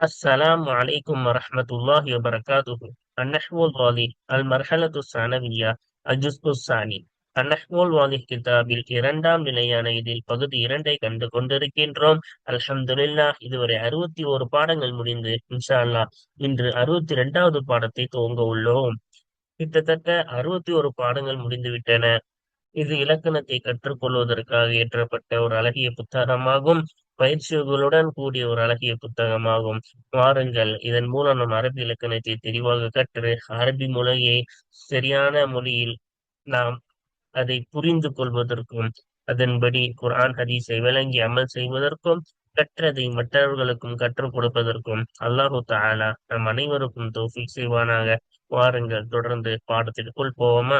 السلام عليكم ورحمة الله وبركاته النحو الواضح المرحلة الثانوية الجزء الثاني النحو الواضح கிதாபில் இரண்டாம் நிலையான இதில் பகுதி இரண்டை கண்டு கொண்டிருக்கின்றோம் அல்ஹம்துலில்லாஹ் இதுவரை அறுபத்தி ஒரு பாடங்கள் முடிந்து இன்ஷா அல்லாஹ் இன்று அறுபத்தி இரண்டாவது பாடத்தை துவங்க உள்ளோம் கிட்டத்தட்ட அறுபத்தி ஒரு பாடங்கள் முடிந்து விட்டன இது இலக்கணத்தை கற்றுக்கொள்வதற்காக இயற்றப்பட்ட ஒரு அழகிய புத்தகமாகும் பயிற்சிகளுடன் கூடிய ஒரு அழகிய புத்தகமாகும். வாருங்கள். இதன் மூலம் நம் அரபி இலக்கணத்தை தெளிவாக கற்று அரபி மொழியை சரியான மொழியில் நாம் அதை புரிந்து கொள்வதற்கும் அதன்படி குர்ஆன் ஹதீஸை விளங்கி அமல் செய்வதற்கும் கற்றதை மற்றவர்களுக்கும் கற்றுக் கொடுப்பதற்கும் அல்லாஹு தாலா நம் அனைவருக்கும் தோஃபிக் செய்வானாக. வாருங்கள். தொடர்ந்து பாடத்திற்குள் போவோமா?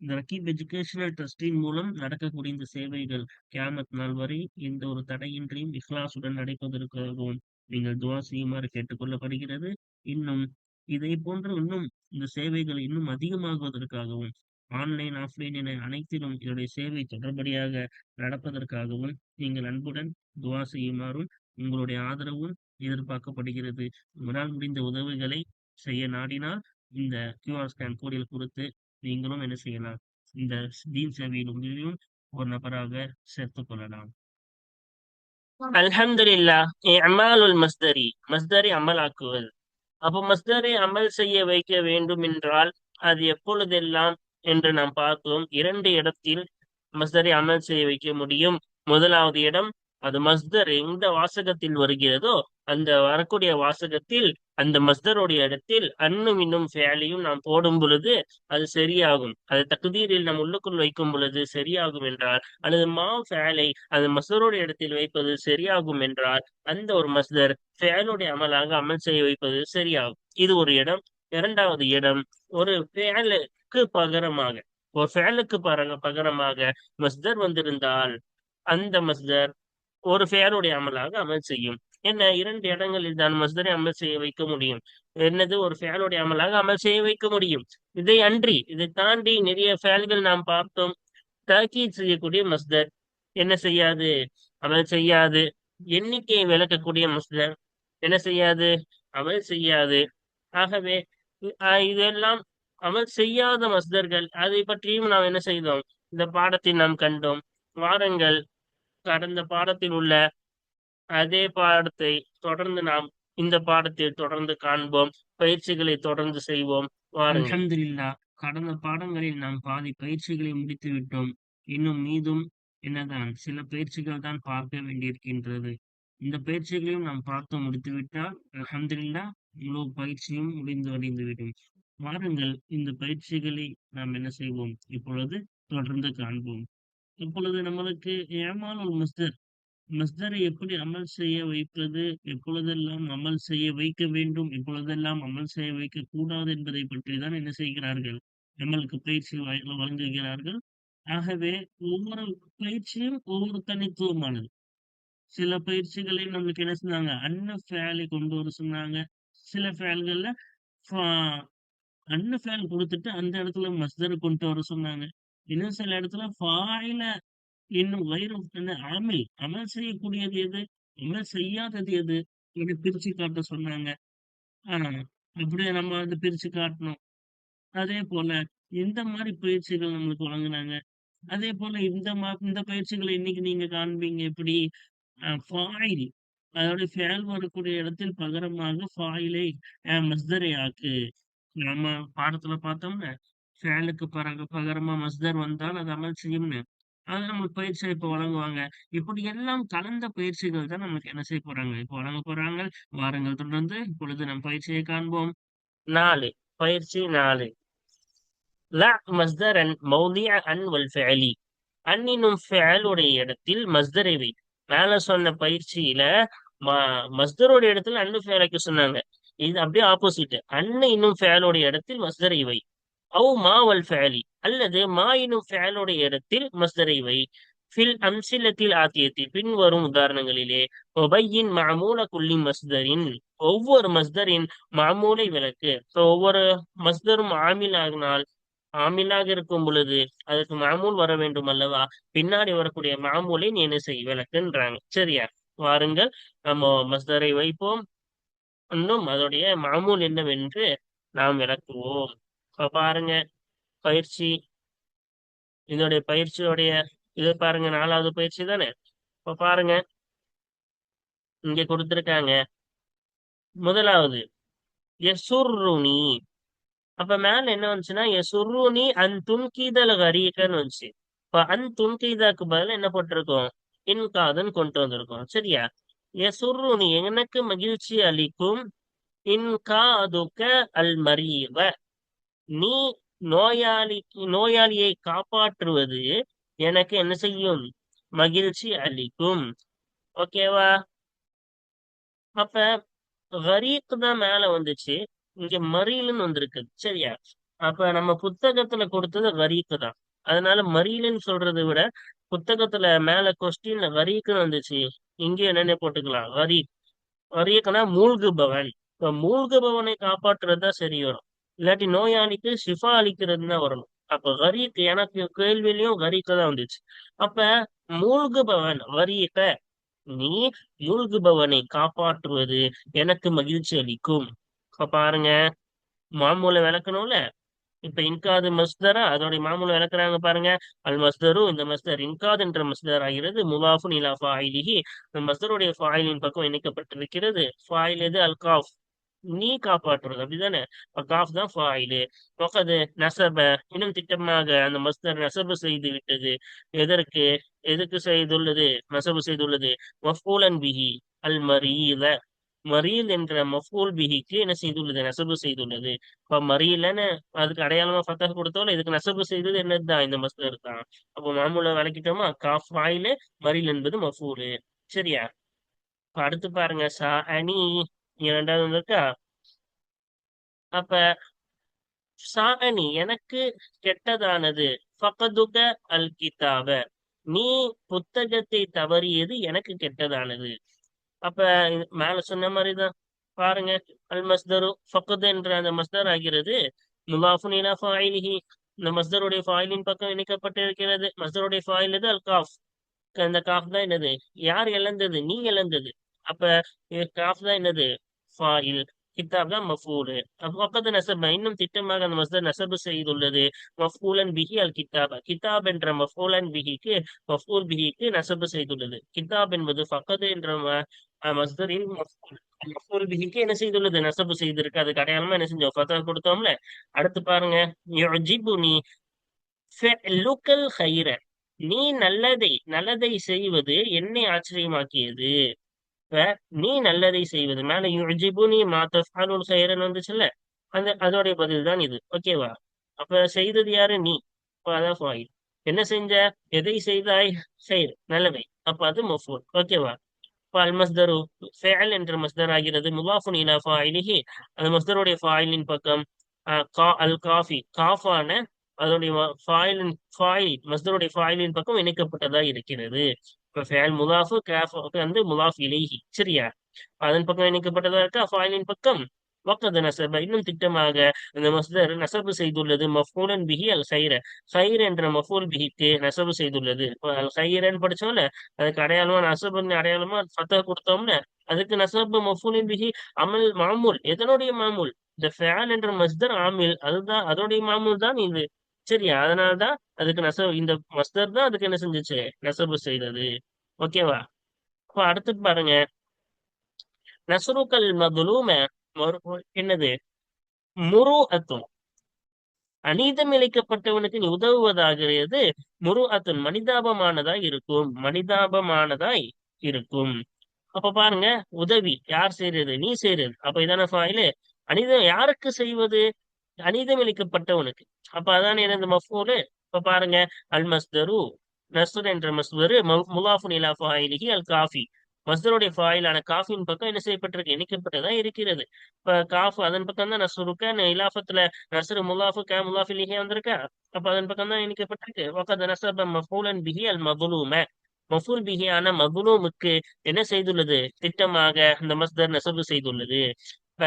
இந்த ரக்கீப் எஜுகேஷனல் ட்ரஸ்டின் மூலம் நடக்கக்கூடிய இந்த சேவைகள் கேமத் நாள் வரை எந்த ஒரு தடையின்றியும் இஹ்லாசுடன் நடப்பதற்காகவும் நீங்கள் துவா செய்யுமாறு கேட்டுக்கொள்ளப்படுகிறது. இன்னும் இதை போன்ற இன்னும் இந்த சேவைகள் இன்னும் அதிகமாகுவதற்காகவும் ஆன்லைன் ஆஃப்லைன் என அனைத்திலும் இதனுடைய சேவை தொடர்படியாக நடப்பதற்காகவும் நீங்கள் அன்புடன் துவா செய்யுமாறும் உங்களுடைய ஆதரவும் எதிர்பார்க்கப்படுகிறது. உங்களால் முடிந்த உதவிகளை செய்ய நாடினால் இந்த கியூஆர் ஸ்கேன் கோடில் குறித்து நீங்களும் என்ன செய்யலாம்? இந்த தீன் சேவையில் உங்களையும் ஒரு நபராக சேர்த்துக் கொள்ளலாம். அல்ஹம்துலில்லா இஅமாலுல் மஸ்தரி மஸ்தரி அமலாக்குவது. அப்போ மஸ்தரை அமல் செய்ய வைக்க வேண்டும் என்றால் அது எப்பொழுதெல்லாம் என்று நாம் பார்த்தோம் இரண்டு இடத்தில் மஸ்தரை அமல் செய்ய வைக்க முடியும். முதலாவது இடம் அது மஸ்தர் எந்த வாசகத்தில் வருகிறதோ அந்த வரக்கூடிய வாசகத்தில் அந்த மஸ்தருடைய இடத்தில் அன்னும் இன்னும் ஃபேலையும் நாம் போடும் பொழுது அது சரியாகும். அது தகுதீரில் நாம் உள்ளுக்குள் வைக்கும் பொழுது சரியாகும் என்றால் அல்லது மா ஃபேலை அந்த மஸ்தருடைய இடத்தில் வைப்பது சரியாகும் என்றால் அந்த ஒரு மஸ்தர் ஃபேலுடைய அமலாக அமல் செய்ய வைப்பது சரியாகும். இது ஒரு இடம். இரண்டாவது இடம் ஒரு ஃபேலுக்கு பகரமாக ஒரு ஃபேலுக்கு பகரமாக மஸ்தர் வந்திருந்தால் அந்த மஸ்தர் ஒரு ஃபேலுடைய அமலாக அமல் செய்யும். என்ன இரண்டு இடங்களில் தான் மஸ்தரை அமல் செய்ய வைக்க முடியும்? என்னது ஒரு ஃபேலுடைய அமலாக அமல் செய்ய வைக்க முடியும்? இதை அன்றி இதை தாண்டி நிறைய ஃபேல்கள் நாம் பார்த்தோம். தாக்கீத் செய்யக்கூடிய மஸ்தர் என்ன செய்யாது? அமல் செய்யாது. எண்ணிக்கையை விளக்கக்கூடிய மஸ்தர் என்ன செய்யாது? அமல் செய்யாது. ஆகவே இதெல்லாம் அமல் செய்யாத மஸ்தர்கள் அதை பற்றியும் நாம் என்ன செய்தோம்? இந்த பாடத்தை நாம் கண்டோம். வாரங்கள் கடந்த பாடத்தில் உள்ள அதே பாடத்தை தொடர்ந்து நாம் இந்த பாடத்தில் தொடர்ந்து காண்போம். பயிற்சிகளை தொடர்ந்து செய்வோம். அலமதுல்லா கடந்த பாடங்களில் நாம் பாதி பயிற்சிகளை முடித்து விட்டோம். இன்னும் மீதும் என்னதான் சில பயிற்சிகள் தான் பார்க்க வேண்டியிருக்கின்றது. இந்த பயிற்சிகளையும் நாம் பார்த்து முடித்துவிட்டால் அலமதுல்லா முழு பயிற்சியும் முடிந்து அடைந்துவிடும் வாருங்கள் இந்த பயிற்சிகளை நாம் என்ன செய்வோம்? இப்பொழுது தொடர்ந்து காண்போம். இப்பொழுது நம்மளுக்கு ஏமால் மஸ்தர் மஸ்தரை எப்படி அமல் செய்ய வைப்பது? எப்பொழுதெல்லாம் அமல் செய்ய வைக்க வேண்டும்? எப்பொழுதெல்லாம் அமல் செய்ய வைக்க கூடாது என்பதை பற்றி தான் என்ன செய்கிறார்கள்? நம்மளுக்கு பயிற்சி வழங்குகிறார்கள். ஆகவே ஒவ்வொரு பயிற்சியும் ஒவ்வொரு தனித்துவமானது. சில பயிற்சிகளையும் நம்மளுக்கு என்ன சொன்னாங்க? அன்ன ஃபேலை கொண்டு வர சொன்னாங்க. சில ஃபேல்கள்ல அன்ன ஃபேல் கொடுத்துட்டு அந்த இடத்துல மஸ்தரை கொண்டு வர சொன்னாங்க. இன்னும் சில இடத்துல ஃபாயில இன்னும் வயிறு அமல். அமல் செய்யக்கூடியது எது? அமல் செய்யாதது எது? என்று பிரிச்சு காட்ட சொன்னாங்க. ஆஹ் அப்படியே நம்ம அதை பிரிச்சு காட்டணும். அதே போல இந்த மாதிரி பயிற்சிகள் நம்மளுக்கு வழங்குனாங்க. அதே போல இந்த மா இந்த பயிற்சிகளை இன்னைக்கு நீங்க காண்பீங்க எப்படி? ஃபாயில் அதோட ஃபேல் வரக்கூடிய இடத்தில் பகரமாக ஃபாயிலை மஸ்தரை ஆக்கு. நம்ம பாடத்துல பார்த்தோம்னா ஃபேலுக்கு பரக பகரமா மஸ்தர் வந்தால் அது அமல் செய்யும்னு. அது நம்ம பயிற்சியை இப்ப வழங்குவாங்க. இப்படி எல்லாம் கலந்த பயிற்சிகள் தான் நமக்கு என்ன செய்ய போறாங்க? இப்ப வழங்க போறாங்க. வாரங்கள் தொடர்ந்து இப்பொழுது நம் பயிற்சியை காண்போம். நாலு பயிற்சி நாலு. ல மஸ்தரன் மௌதிய அன் வல் ஃபேலி அன்னினும் ஃபேலுடைய இடத்தில் மஸ்தரை வை. மேல சொன்ன பயிற்சியில மஸ்தரோட இடத்துல அன்னு ஃபேலுக்கு சொன்னாங்க. இது அப்படியே ஆப்போசிட் அன்னு இன்னும் ஃபேலோட இடத்தில் மஸ்தரை வை. அவு மாவல் ஃபேலி அல்லது மாயினும் ஃபேலுடைய இடத்தில் மஸ்தரை வை ஃபில் அம்சிலத்தில் ஆத்தியத்தில் பின்வரும் உதாரணங்களிலே ஒபையின் மாமூல குள்ளி மஸ்தரின் ஒவ்வொரு மஸ்தரின் மாமூலை விளக்கு. ஒவ்வொரு மஸ்தரும் ஆமில் ஆகினால் ஆமிலாக இருக்கும் பொழுது அதுக்கு மாமூல் வர வேண்டும் அல்லவா? பின்னாடி வரக்கூடிய மாமூலை நீ என்ன செய்? விளக்குன்றாங்க. சரியா? வாருங்கள். நம்ம மஸ்தரை வைப்போம். இன்னும் அதோடைய மாமூல் என்னவென்று நாம் விளக்குவோம். இப்ப பாருங்க. பயிற்சி. இதனுடைய பயிற்சியோடைய இது பாருங்க நாலாவது பயிற்சி தானே? இப்ப பாருங்க. இங்க கொடுத்துருக்காங்க. முதலாவது எசுர்ருனி அப்ப மேல என்ன வந்துச்சுன்னா எசுர்ருனி அன் துன்கீதல் கரீகன்னு வந்துச்சு. இப்ப அன் துன்கீதாக்கு பதிலா என்ன போட்டிருக்கோம்? இன்காதன் கொண்டு வந்திருக்கோம். சரியா? எசுர்ருனி எனக்கு மகிழ்ச்சி அளிக்கும். இன்காதுக அல் மரீவ. நீ நோயாளி நோயாளியை காப்பாற்றுவது எனக்கு என்ன செய்யும்? மகிழ்ச்சி அளிக்கும். ஓகேவா? அப்ப ஹரீக் தான் மேல வந்துச்சு. இங்க மரியலுன்னு வந்திருக்கு. சரியா? அப்ப நம்ம புத்தகத்துல கொடுத்தது கரீக்கு தான். அதனால மரியலுன்னு சொல்றதை விட புத்தகத்துல மேல கொஸ்டின்ல கரீக்குன்னு வந்துச்சு. இங்க என்னென்ன போட்டுக்கலாம்? கரீக். கரீக்னா மூழ்குபவன். இப்ப மூழ்குபவனை காப்பாற்றுறது தான் சரி வரும். இல்லாட்டி நோயாளிக்கு ஷிஃபா அளிக்கிறது தான் வரணும். அப்ப கரீக் எனக்கு கேள்வியிலையும் கரீக்க தான் வந்துச்சு. அப்ப மூழ்குபவன் கரீக்க நீ மூழ்குபவனை காப்பாற்றுவது எனக்கு மகிழ்ச்சி அளிக்கும். இப்ப பாருங்க மாமூலை விளக்கணும்ல? இப்ப இன்காது மஸ்தரா அதோடைய மாமூலை விளக்குறாங்க பாருங்க. அல் மஸ்தரு இந்த மஸ்தர் இன்காது என்ற மஸ்தர் ஆகிறது முலாஃபு நிலா ஃபாயிலிஹி. இந்த மஸ்தருடைய ஃபாயிலின் பக்கம் இணைக்கப்பட்டிருக்கிறது. ஃபாயில் எது? அல்காஃப் நீ காப்பாற்றுறது. அப்படிதானே? காஃப் தான் ஃபாயிலு தொகது நசப இன்னும் திட்டமாக அந்த மஸ்தர் நசபு செய்து விட்டது. எதற்கு? எதுக்கு செய்துள்ளது? நசபு செய்துள்ளது. மஃபூலன் பிஹி அல் மரீல. மரீல் என்ற மஃபூல் பிஹிக்கு என்ன செய்துள்ளது? நசபு செய்துள்ளது. இப்ப மரீலன்னு அதுக்கு அடையாளமா ஃபத்தஹ் கொடுத்தோம் இதுக்கு நசபு செய்தது என்னதுதான்? இந்த மஸ்தர் தான். அப்போ மாமூல விளக்கிட்டோமா? காஃப் ஃபாயிலு மரீல் என்பது மஃபூலு சரியா? இப்ப அடுத்து பாருங்க சா அனி. இரண்டாவது வந்திருக்கா அப்ப சாஅனி எனக்கு கெட்டதானது? ஃபகதுக அல் கிதாப நீ புத்தகத்தை தவறியது எனக்கு கெட்டதானது. அப்ப மேல சொன்ன மாதிரிதான். பாருங்க அல் மஸ்தரு ஃபகத் என்ற அந்த மஸ்தர் ஆகிறது. முலாஃபுன் ஃபாயிலிஹி. இந்த மஸ்தருடைய ஃபாயிலின் பக்கம் இணைக்கப்பட்டிருக்கிறது. மஸ்தருடைய ஃபாயில் இது அல் காஃப். அந்த காஃப் தான் என்னது? யார் இழந்தது? நீ இழந்தது. அப்ப காஃப் தான் என்னது? ஃபாயில் கிதாப் தான் மஃபூலு அப்பது நசப இன்னும் திட்டமாக அந்த மஸ்தர் நசபு செய்துள்ளது. மஃபூலன் பிஹி அல் கித்தாப் கிதாப் என்ற மஃபூலன் பிஹிக்கு மஃபூல் பிஹிக்கு நசபு செய்துள்ளது. கிதாப் என்பது ஃபக்கது என்ற ம- மஃபூல் மஃபூல் பிஹிக்கு என்ன செய்துள்ளது? நசபு செய்திருக்கு. அதுக்கு அடையாளமா என்ன செஞ்சோம்? ஃபத்தா கொடுத்தோம்ல. அடுத்து பாருங்க. யுஜிபுனி ஃபிஅலுக்கல் கைர நீ நல்லதை நல்லதை செய்வது என்னை ஆச்சரியமாக்கியது. நீ நல்லதை செய்வது மேல யுஜிபு நீ தஃஅலுல் கைரன் வந்துச்சுல்ல அந்த அதோடைய பதில் தான் இது. ஓகேவா? அப்ப செய்தது யாரு? நீ. அப்ப அதான் ஃபாயில் என்ன செஞ்ச? எதை செய்தாய்? செய்ர் நல்லவை. அப்ப அது மஃபூல். ஓகேவா? இப்ப அல் மஸ்தரு ஃபேல் என்ற மஸ்தர் ஆகிறது. முலாஃபுன் இலா ஃபாயிலிஹி. அந்த மஸ்தருடைய ஃபாயிலின் பக்கம். கா அல் காஃபி. காஃபான அதனுடைய ஃபாயிலின் ஃபாயில் மஸ்தருடைய ஃபாயிலின் பக்கம் இணைக்கப்பட்டதா இருக்கிறது. ஃபேல் முலாஃபு வந்து முலாஃப் இலேஹி சரியா அதன் பக்கம் இணைக்கப்பட்டதா இருக்கா ஃபாயிலின் பக்கம் வக்கது நசப இன்னும் திட்டமாக இந்த மஸ்தர் நசபு செய்துள்ளது மஃபூலன் பிஹி அல் ஹைர ஹைர் என்ற மஃபூல் பிஹிக்கு நசபு செய்துள்ளது அல் ஹைரன் படிச்சோம்ல அதுக்கு அடையாளமா நசபுன்னு அடையாளமா ஃபத்தா கொடுத்தோம்ல அதுக்கு நசபு மஃபூலின் பிஹி அமல் மாமூல் எதனுடைய மாமூல் இந்த ஃபேல் என்ற மஸ்தர் ஆமில் அதுதான் அதோடைய மாமூல் தான் இது சரியா? அதனாலதான் அதுக்கு நெசவு இந்த மஸ்தர் தான் அதுக்கு என்ன செஞ்சுச்சு? நெசவு செய்தது. ஓகேவா அப்ப அடுத்து பாருங்க. நசுருக்கல் மதுலூம என்னது? முரு அத்தும் அநீதம் இழைக்கப்பட்டவனுக்கு நீ உதவுவதாகிறது முரு அத்துன் மனிதாபமானதாய் இருக்கும். மனிதாபமானதாய் இருக்கும். அப்ப பாருங்க. உதவி. யார் செய்யறது நீ செய்யறது அப்ப இதான ஃபாயிலு அநீதம் யாருக்கு செய்வது? அநீதம் இழைக்கப்பட்டவனுக்கு அப்ப அதான் எனது மஃபூலு? இப்ப பாருங்க அல் மஸ்தரு நஸ்தர் என்ற மஸ்தரு முலாஃபுன் இலா ஃபாயிலிஹி அல் காஃபி மஸ்தருடைய ஃபாயிலான காஃபின் பக்கம் என்ன செய்யப்பட்டிருக்கு? இணைக்கப்பட்டதா இருக்கிறது. இப்ப காஃப் அதன் பக்கம் தான் நசுருக்க இலாஃபத்துல நசுரு முலாஃபு கே முலாஃபிலிஹே வந்திருக்கா? அப்ப அதன் பக்கம் தான் இணைக்கப்பட்டிருக்கு. ஒக்கத நசப மஃபூலன் பிஹி அல் மதுலூம மஃபூல் பிஹியான ஆன என்ன செய்துள்ளது? திட்டமாக அந்த மஸ்தர் நெசவு செய்துள்ளது. இப்ப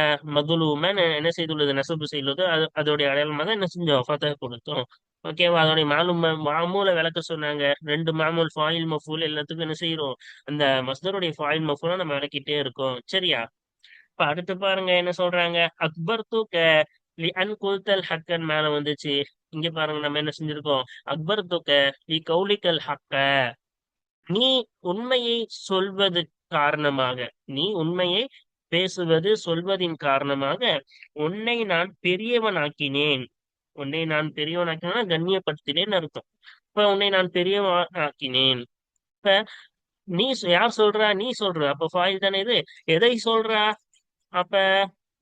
என்ன செய்துள்ளது? நெசப்பு செய்துள்ளது. அது அதோடைய அடையாளமாக தான் என்ன செஞ்சோம்? ஃபத்தஹ் கொடுத்தோம். ஓகேவா அதோடைய மாலும் மாமூல விளக்க சொன்னாங்க. ரெண்டு மாமூல் ஃபாயில் மஃபூல் எல்லாத்துக்கும் என்ன செய்யறோம் அந்த மஸ்தருடைய ஃபாயில் மஃபூலை நம்ம விளக்கிட்டே இருக்கோம். சரியா? இப்ப அடுத்து பாருங்க என்ன சொல்றாங்க? அக்பர் தூக்க லி அன் குல்தல் ஹக்கன் மேல வந்துச்சு. இங்க பாருங்க நம்ம என்ன செஞ்சிருக்கோம்? அக்பர் தூக்க லி கௌலிக்கல் ஹக்க. நீ உண்மையை சொல்வது காரணமாக நீ உண்மையை பேசுவது சொல்வதின் காரணமாக உன்னை நான் பெரியவனாக்கினேன். உன்னை நான் பெரியவனாக்கினா கண்ணியப்படுத்தினேன் அர்த்தம். இப்ப உன்னை நான் பெரியவனாக்கினேன். இப்ப நீ யார் சொல்றா? நீ சொல்ற. அப்ப ஃபாயில் தானே இது? எதை சொல்றா? அப்ப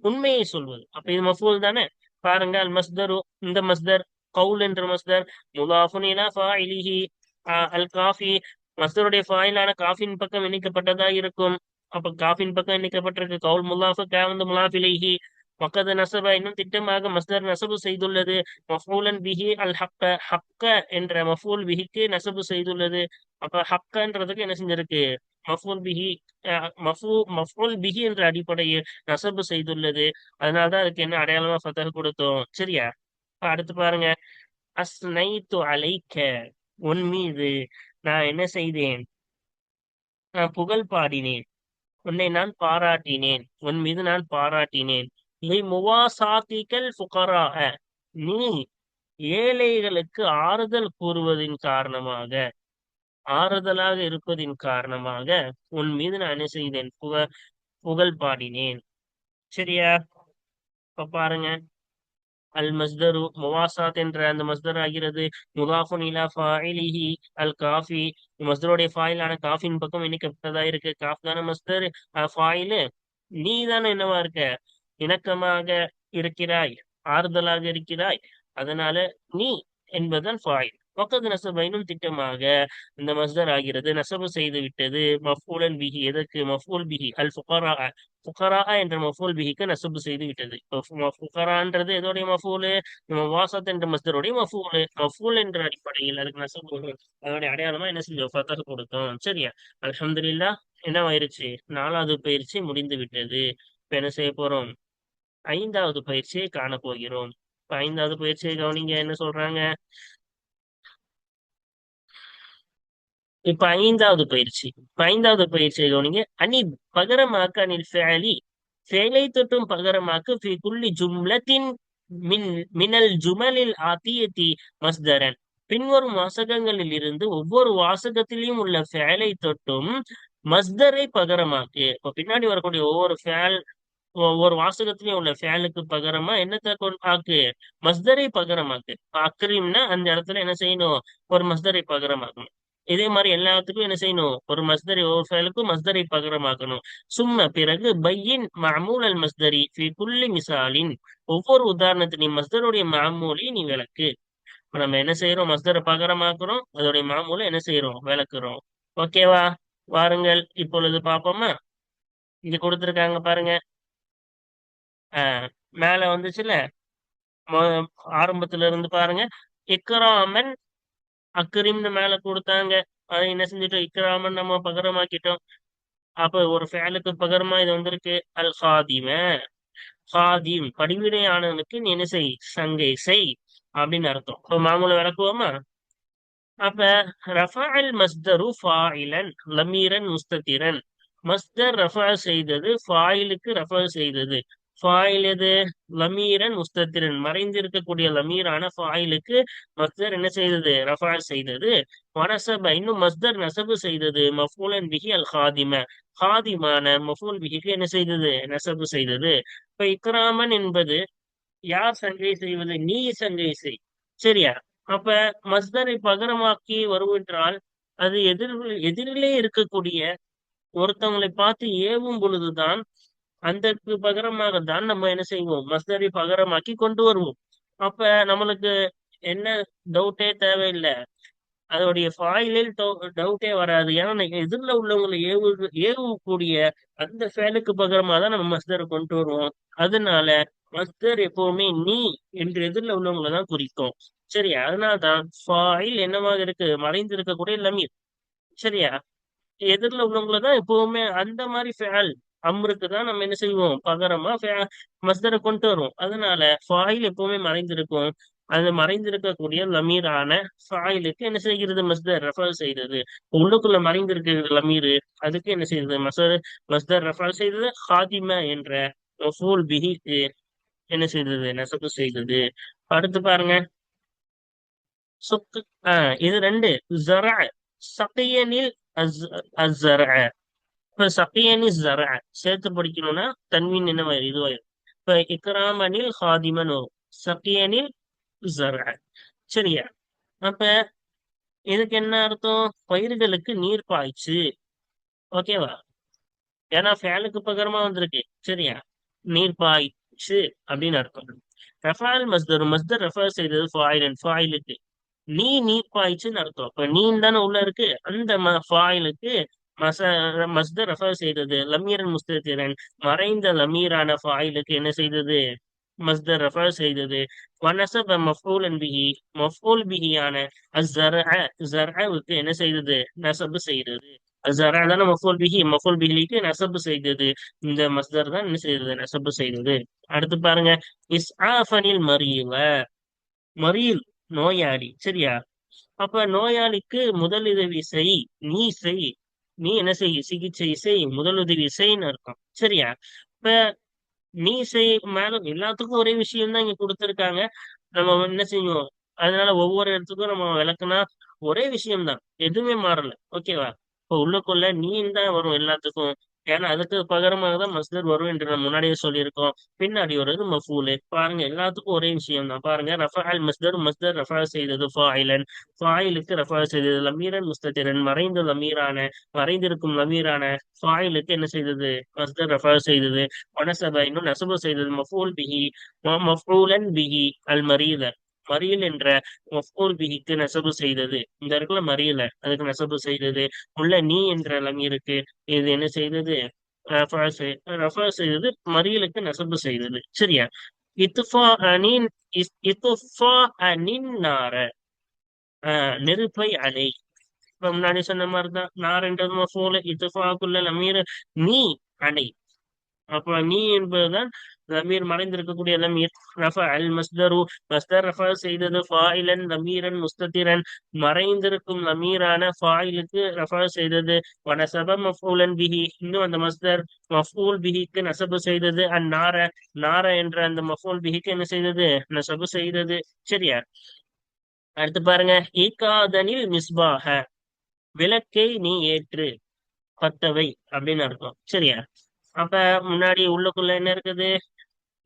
உண்மையை சொல்வது. அப்ப இது மஃபூல் தானே? பாருங்க அல் மஸ்தரு இந்த மஸ்தர் கவுல் என்ற மஸ்தர் முலாஃபுன் இலா ஃபாயிலிஹி ஆஹ் அல் காஃபி. மஸ்தருடைய ஃபாயிலான காஃபின் பக்கம் இணைக்கப்பட்டதா இருக்கும்? அப்ப காஃபின் பக்கம் இணைக்கப்பட்டிருக்கு. கவுல் முலாஃபு காவந்து முலாஃபிலேஹி. மக்கது வக்கது நசப இன்னும் திட்டமாக மஸ்தர் நசபு செய்துள்ளது. மஃபூலன் பிஹி அல் ஹக்க ஹக்க என்ற மஃபூல் பிஹிக்கு நசபு செய்துள்ளது. அப்ப ஹக்கன்றதுக்கு என்ன செஞ்சிருக்கு? மஃபூல் பிஹி அஹ், மஃபூ மஃபூல் பிஹி என்ற அடிப்படையில் நசபு செய்துள்ளது. அதனாலதான் அதுக்கு என்ன அடையாளமா ஃபத்தஹ் கொடுத்தோம். சரியா? அடுத்து பாருங்க. அஸ்னைத்து அலைக்க உன் மீது நான் என்ன செய்தேன்? நான் புகழ் பாடினேன். உன்னை நான் பாராட்டினேன். உன் மீது நான் பாராட்டினேன். லி முவாசாத்திகள் ஃபுகராஅ நீ ஏழைகளுக்கு ஆறுதல் கூறுவதின் காரணமாக. ஆறுதலாக இருப்பதின் காரணமாக உன் மீது நான் என்ன செய்தேன்? புக புகழ் பாடினேன். சரியா? இப்ப பாருங்க. அல் மஸ்தரு முவாசாத் என்ற அந்த மஸ்தர் ஆகிறது. முதாஃபுன் இலா ஃபாயிலிஹி அல் காஃபி. மஸ்தருடைய ஃபாயிலான காஃபின் பக்கம் இணைக்கப்பட்டதா இருக்கு. காஃப் தானே மஸ்தர் ஃபாயிலு நீ தானே என்னவா இருக்க? இணக்கமாக இருக்கிறாய் ஆறுதலாக இருக்கிறாய். அதனால நீ என்பதுதான் ஃபாயில். பக்கத்து நசபைனும் திட்டமாக இந்த மஸ்தர் ஆகிறது. நசபு செய்து விட்டது. மஃபூலன் பிஹி. எதற்கு? மஃபூல் பிஹி. அல் ஃபுகரா ஃபுகரா என்ற மஃபூல் பிஹிக்கு நசபு செய்து விட்டது. ஃபுகரான்றது எதோடைய மஃபூலு? நம்ம வாசத் என்ற மஸ்தருடைய மஃபூலு. மஃபூல் என்ற அடிப்படையில் அதுக்கு நசபு அதோடைய அடையாளமா என்ன செஞ்சோம்? ஃபத்தஹ் கொடுத்தோம். சரியா? அலமதுல்லா என்ன ஆயிருச்சு நாலாவது பயிற்சி முடிந்து விட்டது. இப்ப என்ன செய்ய போறோம்? ஐந்தாவது பயிற்சியை காண போகிறோம் ஐந்தாவது பயிற்சியை கவனிங்க. என்ன சொல்றாங்க? இப்ப ஐந்தாவது பயிற்சி. இப்ப ஐந்தாவது பயிற்சியை கவனிங்க அனி பகரமாக்க அணில் ஃபேலி ஃபேலை தொட்டும் பகரமாக்கு ஃபி குள்ளி ஜும்லத்தின் மின் மினல் ஜுமலில் ஆத்தியத்தி மஸ்தரன். பின்வரும் வாசகங்களில் இருந்து ஒவ்வொரு வாசகத்திலையும் உள்ள ஃபேலை தொட்டும் மஸ்தரை பகரமாக்கு. இப்ப பின்னாடி வரக்கூடிய ஒவ்வொரு ஃபேல் ஒவ்வொரு வாசகத்திலையும் உள்ள ஃபேலுக்கு பகரமா என்னத்தை ஆக்கு? மஸ்தரை பகரமாக்கு. அக்ரீம்னா அந்த இடத்துல என்ன செய்யணும்? ஒரு மஸ்தரை பகரமாக்கணும். இதே மாதிரி எல்லாத்துக்கும் என்ன செய்யணும்? ஒரு மஸ்தரி ஒவ்வொரு ஃபேலுக்கும் மஸ்தரை பகரமாக்கணும் சும்ம பிறகு பையின் மஅமூல் அல் மஸ்தரி ஃபி குல்லி மிசாலின் ஒவ்வொரு உதாரணத்திலையும் மஸ்தருடைய மாமூலி நீ விளக்கு. நம்ம என்ன செய்யறோம்? மஸ்தரை பகரமாக்குறோம் அதோடைய மாமூலை என்ன செய்யறோம்? விளக்குறோம். ஓகேவா வாருங்கள். இப்பொழுது பார்ப்போமா? இங்க கொடுத்துருக்காங்க பாருங்க. ஆஹ் மேல வந்துச்சுல? ஆரம்பத்துல இருந்து பாருங்க. இக்ராமன் அக்ரிம்னு மேல கொடுத்தாங்க. அதை என்ன செஞ்சுட்டோம்? இக்ராமன் நம்ம பகரமாக்கிட்டோம். அப்ப ஒரு ஃபேலுக்கு பகரமா இது வந்திருக்கு. அல் ஹாதிம ஹாதிம் படிவினையானவனுக்கு நீ என்ன செய் சங்கை செய் அப்படின்னு அர்த்தம். இப்போ மாமூலம் விளக்குவோமா? அப்ப ரஃபஅல் மஸ்தரு ஃபாயிலன் லமீரன் முஸ்தத்திரன். மஸ்தர் ரஃபா செய்தது ஃபாயிலுக்கு ரஃபா செய்தது. ஃபாயில் எது? லமீரன் முஸ்தத்திரன். மறைந்திருக்கக்கூடிய லமீரான ஃபாயிலுக்கு மஸ்தர் என்ன செய்தது? ரஃபா செய்தது. வரசப இன்னும் மஸ்தர் நசபு செய்தது. மஃபூலன் பிஹி அல் ஹாதிம ஹாதிமான மஃபூல் பிஹிக்கு என்ன செய்தது? நசபு செய்தது. இப்ப இக்ராமன் என்பது யார் சங்கை செய்வது? நீ சங்கை செய். சரியா? அப்ப மஸ்தரை பகரமாக்கி வருவென்றால் அது எதிர் எதிரிலே இருக்கக்கூடிய ஒருத்தவங்களை பார்த்து ஏவும் பொழுதுதான் அந்தக்கு பகரமாக தான் நம்ம என்ன செய்வோம்? மஸ்தரை பகரமாக்கி கொண்டு வருவோம். அப்ப நம்மளுக்கு என்ன டவுட்டே தேவையில்லை. அதோடைய ஃபாயிலில் டவுட்டே வராது. ஏன்னா எதிரில் உள்ளவங்களை ஏவு ஏவக்கூடிய அந்த ஃபேலுக்கு பகரமாக தான் நம்ம மஸ்தரை கொண்டு வருவோம். அதனால மஸ்தர் எப்பவுமே நீ என்று எதிரில் உள்ளவங்களை தான் குறிக்கும். சரியா? அதனால்தான் ஃபாயில் என்னவாக இருக்கு? மறைந்து இருக்கக்கூடிய லமீர். சரியா? எதிரில் உள்ளவங்களை தான் எப்பவுமே அந்த மாதிரி ஃபேல் அம்ருக்கு தான் நம்ம என்ன செய்வோம்? பகரமா மஸ்தரை கொண்டு வருவோம். அதனால ஃபாயில் எப்பவுமே மறைந்திருக்கும். அது மறைந்திருக்கக்கூடிய லமீரான ஃபாயிலுக்கு என்ன செய்கிறது மஸ்தர்? ரெஃபர் செய்தது உள்ளுக்குள்ள மறைந்திருக்கிறது லமீரு. அதுக்கு என்ன செய்தது மசர் மஸ்தர் ரெஃபர் செய்தது ஹாதிம என்ற மஃபூல் பிஹிக்கு என்ன செய்தது? நெசப்பு செய்தது. அடுத்து பாருங்க. சுக்கு ஆஹ் இது ரெண்டு. ஜர சகையனில் அஸ்ஸர இப்ப சகையனி ஜர சேர்த்து படிக்கணும்னா தன்வீன் என்ன இதுவாயிரும். இப்ப இக்ராமனில் ஹாதிமன் வரும். சகையனில் ஜர சரியா? அப்ப இதுக்கு என்ன அர்த்தம்? பயிர்களுக்கு நீர் பாய்ச்சு. ஓகேவா? ஏன்னா ஃபேனுக்கு பகரமா வந்திருக்கு. சரியா? நீர் பாய்ச்சு அப்படின்னு அர்த்தம். ரஃபால் மஸ்தர் மஸ்தர் ரெஃபர் செய்தது ஃபாயிலன் ஃபாயிலுக்கு. நீ நீர் பாய்ச்சுன்னு அர்த்தம். இப்ப நீ தானே உள்ள இருக்கு. அந்த ஃபாயிலுக்கு மச மஸ்தர் ரெஃபர் செய்தது. லமீரன் முஸ்திரன் மறைந்த லமீரான ஃபாயிலுக்கு என்ன செய்தது? மஸ்தர் ரெஃபர் செய்தது. வனசப மஃபூலன் பிஹி மஃபூல் பிஹியான அஸ்ஸர்அ ஸர்அவுக்கு என்ன செய்தது? நசபு செய்தது. அஸ்ஸர்அ தான மஃபூல் பிஹி மஃபூல் பிஹிக்கு நசபு செய்தது. இந்த மஸ்தர் தான் என்ன செய்தது? நசபு செய்தது. அடுத்து பாருங்க. இஸ்ஆஃபனில் மரியல மரியல் நோயாளி. சரியா? அப்ப நோயாளிக்கு முதலுதவி செய் நீ செய். நீ என்ன செய்? சிகிச்சை செய். முதலுதவி செய்ன்னு இருக்கும் சரியா? இப்ப நீ செய் மேல எல்லாத்துக்கும் ஒரே விஷயம் தான் இங்க கொடுத்துருக்காங்க. நம்ம என்ன செய்வோம்? அதனால ஒவ்வொரு இடத்துக்கும் நம்ம விளக்குனா ஒரே விஷயம்தான் எதுவுமே மாறல. ஓகேவா? இப்போ உள்ளக்குள்ள நீ தான் வரும் எல்லாத்துக்கும். ஏன்னா அதுக்கு பகரமாக தான் மஸ்தர் வரும் என்று நம்ம முன்னாடியே சொல்லியிருக்கோம். பின்னாடி வருது மஃபூலு. பாருங்க எல்லாத்துக்கும் ஒரே விஷயம் தான். பாருங்க ரஃபால் மஸ்தர் மஸ்தர் ரஃபா செய்தது ஃபாயிலன். ஃபாயிலுக்கு ரஃபா செய்தது லமீரன் முஸ்தத்திரன் மறைந்த லமீரான மறைந்திருக்கும் லமீரான ஃபாயிலுக்கு என்ன செய்தது? மஸ்தர் ரஃபா செய்தது. வனசபா இன்னும் நசபு செய்தது மஃபூல் பிஹி மஃபூலன் பிஹி அல் மரீதர் மறியல் என்ற மஃபூல் பிஹிக்கு நசபு செய்தது. இந்த இருக்குல்ல மறியல அதுக்கு நசபு செய்தது. உள்ள நீ என்ற லமீருக்கு இது என்ன செய்தது? ரஃபா செய்தது மறியலுக்கு நசபு செய்தது. சரியா? இத்துஃபா அனின் இத்துஃபா அனின் நார. நெருப்பை அணை இப்ப முன்னாடி சொன்ன மாதிரிதான் நாரன்றது மஃபூல் இத்துஃபாக்குள்ள லமீர் நீ அணை அப்ப நீ என்பதுதான் லமீர் மறைந்திருக்கக்கூடிய லமீர் ரஃபா அல் மஸ்தரு. மஸ்தர் ரஃபா செய்தது ஃபாயிலன் லமீரன் முஸ்தத்திரன் மறைந்திருக்கும் லமீரான ஃபாயிலுக்கு ரஃபா செய்தது. வனசப மஃபூலன் பிஹி. இன்னும் அந்த மஸ்தர் மஃபூல் பிஹிக்கு நசபு செய்தது. அந் நார. நார என்ற அந்த மஃபூல் பிஹிக்கு என்ன செய்தது? நசபு செய்தது. சரியா? அடுத்து பாருங்க. ஈகாதனில் மிஸ்பாக விளக்கை நீ ஏற்று. பத்தவை அப்படின்னு அர்த்தம். சரியா? அப்ப முன்னாடி உள்ளுக்குள்ள என்ன இருக்குது?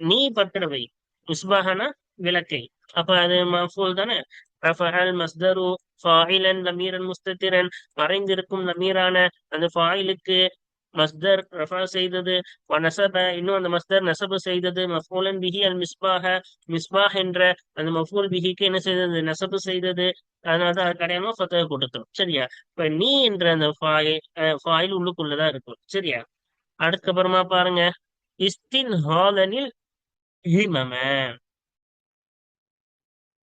நீ பற்றவை உஸ்பஹனா விளக்கை. அப்ப அது மஃபூல் தானே? ரஃபஹல் மஸ்தரு ஃபாயிலன் லமீரன் முஸ்தத்திரன் மறைந்திருக்கும் லமீரான அந்த ஃபாயிலுக்கு மஸ்தர் ரஃபா செய்தது. நசப இன்னும் அந்த மஸ்தர் நசபு செய்தது. மஃபூலன் பிஹி அல் மிஸ்பாக மிஸ்பாஹ் என்ற அந்த மஃபூல் பிஹிக்கு என்ன செய்தது? நசபு செய்தது. அதனால தான் கடையாம ஃபத்தக கொடுத்தோம். சரியா? இப்ப நீ என்ற அந்த ஃபாய் ஃபாயில் உள்ளுக்குள்ளதான் இருக்கும். சரியா? அதுக்கப்புறமா பாருங்க. இஸ்தின் ஹாலனில்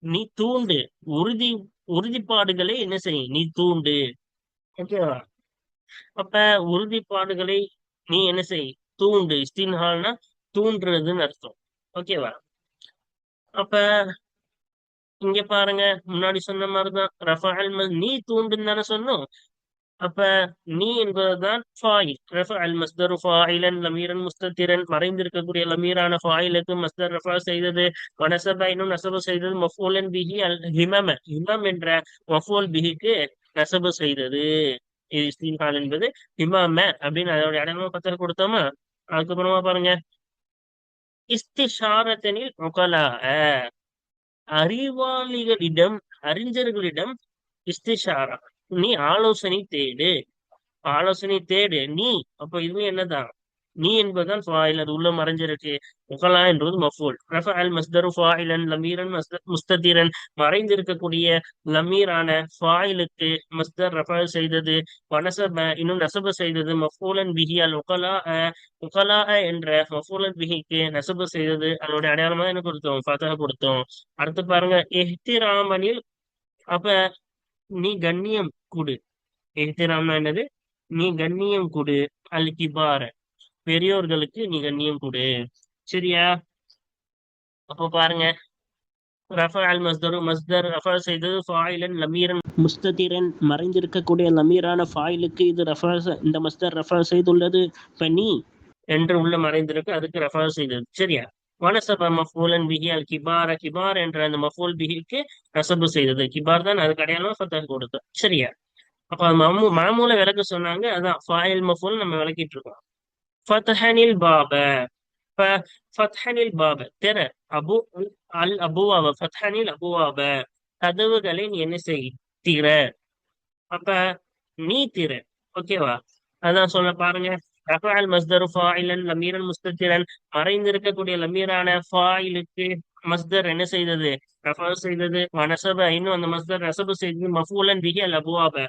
நீ தூண்டு. உறுதி உறுதிப்பாடுகளை என்ன செய்? நீ தூண்டு. ஓகேவா அப்ப உறுதிப்பாடுகளை நீ என்ன செய்? தூண்டு. இஸ்தின்ஹால்னா தூண்டுறதுன்னு அர்த்தம். ஓகேவா அப்ப இங்க பாருங்க. முன்னாடி சொன்ன மாதிரிதான். ரஃபால் நீ தூண்டுன்னு தானே சொன்னோம். அப்ப நீ என்பதுதான் ஃபாயில் ரஃபா அல் மஸ்தர் ஃபாயிலன் லமீரன் முஸ்தத்திரன் மறைந்திருக்கக்கூடிய லமீரான ஃபாயிலுக்கு மஸ்தர் ரஃபா செய்தது. வனசப இன்னும் நசபு செய்தது. மஃபூலன் பிஹி அல் ஹிமம. ஹிமம் என்ற மஃபூல் பிஹிக்கு நசபு செய்தது. இது இஸ்தீன்கால் என்பது ஹிமாம அப்படின்னு அதோட அடையாளமா பத்திர கொடுத்தோமா? அதுக்கப்புறமா பாருங்க. இஸ்திஷாரத்தனில் முகலா அறிவாளிகளிடம் அறிஞர்களிடம் இஸ்திஷாரா. நீ ஆலோசனை தேடு. ஆலோசனை தேடு. நீ அப்ப இதுவும் என்னதான்? நீ என்பதுதான் ஃபாயில் அது உள்ள மறைஞ்சிருக்கு. முகலா என்பது மஃபூல். ரஃபால் மஸ்தரு ஃபாயிலன் லமீரன் முஸ்ததிரன். மறைந்திருக்கக்கூடிய லமீரான ஃபாயிலுக்கு மஸ்தர் ரஃபால் செய்தது வனசப இன்னும் நசப செய்தது மஃபூலன் பிஹி அல் உகலா உகலா என்ற மஃபூலன் பிஹிக்கு நசபு செய்தது. அதனுடைய அடையாளமா என்ன கொடுத்தோம்? ஃபதஹ கொடுத்தோம். அடுத்து பாருங்க எஹ்திராமனில் அப்ப நீ கண்ணியம் குடு. எஹ்திராம்னா என்னது நீ கண்ணியம் கொடு. அல் கிபார பெரியோர்களுக்கு நீ கண்ணியம் கொடு. சரியா? அப்ப பாருங்க. ரஃபா அல் மஸ்தரு மஸ்தர் ரஃபா செய்தது ஃபாயிலன் லமீரன் முஸ்ததிரன் மறைந்திருக்கக்கூடிய லமீரான ஃபாயிலுக்கு இது ரஃபா இந்த மஸ்தர் ரஃபா செய்துள்ளது. பண்ணி நீ என்று உள்ள மறைந்திருக்கு அதுக்கு ரஃபா செய்தது. சரியா? வனசப மஃபூலன் பிஹி அல் கிபார கிபார் என்ற அந்த மஃபூல் பிஹிக்கு நசபு செய்தது. கிபார் தான் அதுக்கு கடையாளமா ஃபத்தஹ் கொடுத்தோம். சரியா? அப்ப மாமு மாமூல விளக்கு சொன்னாங்க. அதான் ஃபாயில் மஃபூல் நம்ம விளக்கிட்டு இருக்கோம். ஃபத்ஹனில் பாப. ஃபத்ஹனில் பாப. திற அபு அல் அபுவாப ஃபத்ஹனில் அபுவாப கதவுகளை நீ என்ன செய்? திற. அப்ப நீ திற. ஓகேவா? அதான் சொல்ல பாருங்க. ரஃபால் மஸ்தரு ஃபாயிலன் லமீரன் முஸ்தத்திரன். மறைந்திருக்கக்கூடிய லமீரான ஃபாயிலுக்கு மஸ்தர் என்ன செய்தது? ரஃபா செய்தது. வனசப இன்னும் அந்த மஸ்தர் நசபு செய்தது மஃபூலன் பிஹி அல் அபுவாப.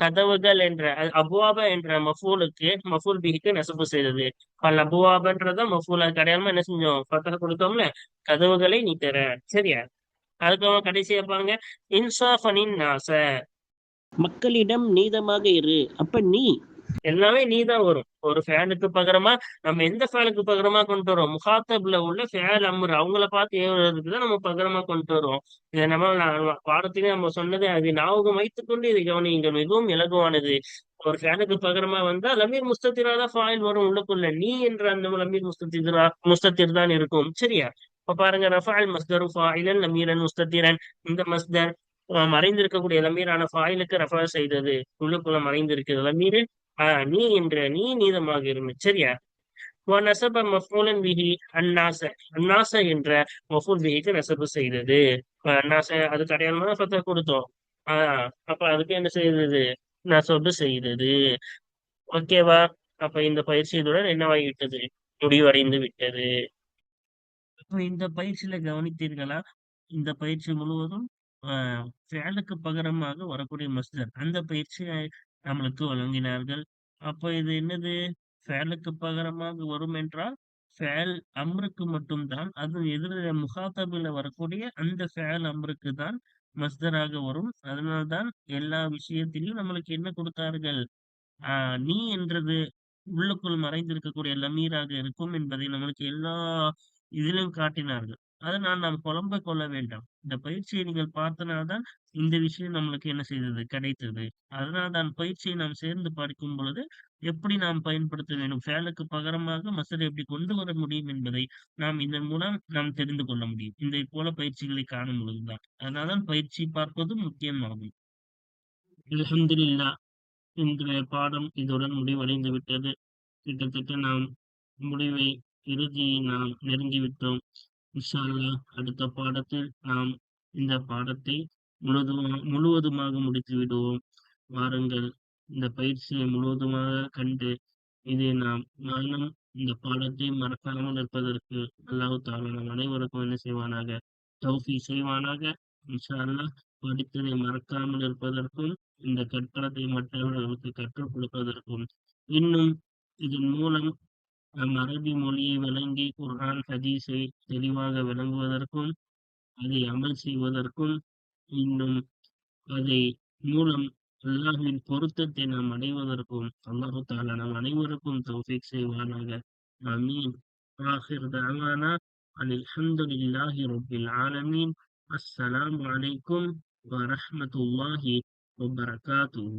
கதவுகள் என்ற அபுவாப என்ற மஃபூலுக்கு மஃபூல் பிஹிக்கு நசபு செய்தது. பல் அபுவாபன்றத மஃபூல் அது கிடையாம என்ன செஞ்சோம்? பத்தக கொடுத்தோம்ல? கதவுகளை நீ தர. சரியா? அதுக்கப்புறம் கடைசியா பாருங்க இன்சாஃபனின் நாச. மக்களிடம் நீதமாக இரு. அப்ப நீ எல்லாமே நீ தான் வரும். ஒரு ஃபேனுக்கு பகரமா நம்ம எந்த ஃபேனுக்கு பகரமா கொண்டு வரோம்? முகாத்தப்ல உள்ள ஃபேல் அம்ரு அவங்கள பார்த்து ஏவுறதுக்கு தான் நம்ம பகரமா கொண்டு வரோம் இதை நம்ம பாடத்திலே நம்ம சொன்னது அது. ஞாபகம் வைத்துக்கொண்டு இதை கவனிங்க மிகவும் இலகுவானது. ஒரு ஃபேனுக்கு பகரமா வந்தா லமீர் முஸ்தத்திரா தான் ஃபாயில் வரும் உள்ளக்குள்ள. நீ என்ற அந்த லமீர் முஸ்தத்திரா முஸ்தத்திர் தான் இருக்கும். சரியா? இப்ப பாருங்க ரஃபால் மஸ்தரு ஃபாயிலன் லமீரன் முஸ்தத்திரன் இந்த மஸ்தர் மறைந்திருக்கக்கூடிய லமீரான ஃபாயிலுக்கு ரெஃபர் செய்தது. உள்ளுக்குள்ள மறைந்திருக்கிறது. லமீர் நீ என்ற நீ நீதமாக இருந்து. சரியா? நசப மஃபூலன் விஹி அந்நாச அந்நாச என்ற மஃபூல் விஹிக்கு நசபு செய்தது. அந்நாச அதுக்கு அடையாளமா பத்த கொடுத்தோம்? ஆஹ் அப்ப அதுக்கு என்ன செய்தது? நசபு செய்தது. ஓகேவா அப்ப இந்த பயிற்சியுடன் என்னவாகிவிட்டது? முடிவடைந்து விட்டது. அப்ப இந்த பயிற்சியில கவனித்தீர்களா? இந்த பயிற்சி முழுவதும் ஃபேலுக்கு பகரமாக வரக்கூடிய மஸ்தர் அந்த பயிற்சி நம்மளுக்கு வழங்கினார்கள். அப்போ இது என்னது? ஃபேலுக்கு பகரமாக வரும் என்றால் ஃபேல் அம்ருக்கு மட்டும்தான் அது எதிர முகாத்தபில வரக்கூடிய அந்த ஃபேல் அம்ருக்கு தான் மஸ்தராக வரும். அதனால்தான் எல்லா விஷயத்திலையும் நம்மளுக்கு என்ன கொடுத்தார்கள்? ஆஹ் நீ என்றது உள்ளுக்குள் மறைந்திருக்கக்கூடிய லமீராக இருக்கும் என்பதை நம்மளுக்கு எல்லா இதிலும் காட்டினார்கள். அதனால் நாம் குழம்ப கொள்ள வேண்டாம். இந்த பயிற்சியை நீங்கள் பார்த்தனால்தான் இந்த விஷயம் நம்மளுக்கு என்ன செய்தது? கிடைத்தது. அதனால் தான் பயிற்சியை நாம் சேர்ந்து படிக்கும் பொழுது எப்படி நாம் பயன்படுத்த வேண்டும்? ஃபேலுக்கு பகரமாக மசர் எப்படி கொண்டு வர முடியும் என்பதை நாம் இதன் மூலம் நாம் தெரிந்து கொள்ள முடியும். இந்த போல பயிற்சிகளை காணும் பொழுதுதான். அதனால்தான் பயிற்சி பார்ப்பது முக்கியமாகும். அலமதுல்லா இன்றைய பாடம் இதுடன் முடிவடைந்து விட்டது. கிட்டத்தட்ட நாம் முடிவை இறுதியை நாம் நெருங்கிவிட்டோம். இன்ஷால்லா அடுத்த பாடத்தில் நாம் இந்த பாடத்தை முழுதுமாக முழுவதுமாக முடித்து விடுவோம் வாருங்கள் இந்த பயிற்சியை முழுவதுமாக கண்டு இதை நாம் நானும் இந்த பாடத்தை மறக்காமல் இருப்பதற்கு அல்லாஹு தாலா நம் அனைவருக்கும் என்ன செய்வானாக? தௌஃபி செய்வானாக? இன்ஷா படித்ததை மறக்காமல் இருப்பதற்கும் இந்த கட்டணத்தை மற்றவர்களுக்கு கற்றுக் கொடுப்பதற்கும். இன்னும் இதன் மூலம் நம் அரபி மொழியை விளங்கி குர்ஆன் ஹதீஸை தெளிவாக விளங்குவதற்கும் அதை அமல் செய்வதற்கும் இன்னும் அதை மூலம் அல்லாஹின் பொருத்தத்தை நாம் அடைவதற்கும் அல்லாஹு தாலா நம் அனைவருக்கும் தௌஃபீக் செய்வானாக ஆமீன் آخر دعوانا أن الحمد لله رب العالمين السلام عليكم ورحمة الله وبركاته